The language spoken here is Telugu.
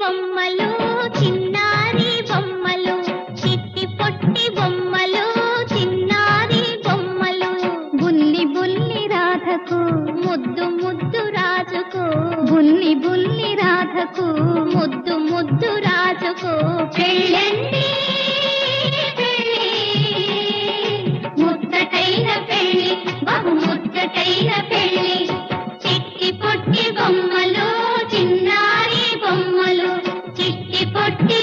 బొమ్మలు చిన్నారి బొమ్మలు చిట్టి పొట్టి బొమ్మలు చిన్నారి బొమ్మలు. బుల్లి బుల్లి రాధకు ముద్దు ముద్దు రాజుకు. బుల్లి బుల్లి రాధకు ముద్దు ముద్దు రాజుకు. పెళ్ళండి ముద్దటైన పెళ్ళి బహు ముద్దటైన పెళ్ళి. చిట్టి పొట్టి బొమ్మ పొట్టి పొట్టి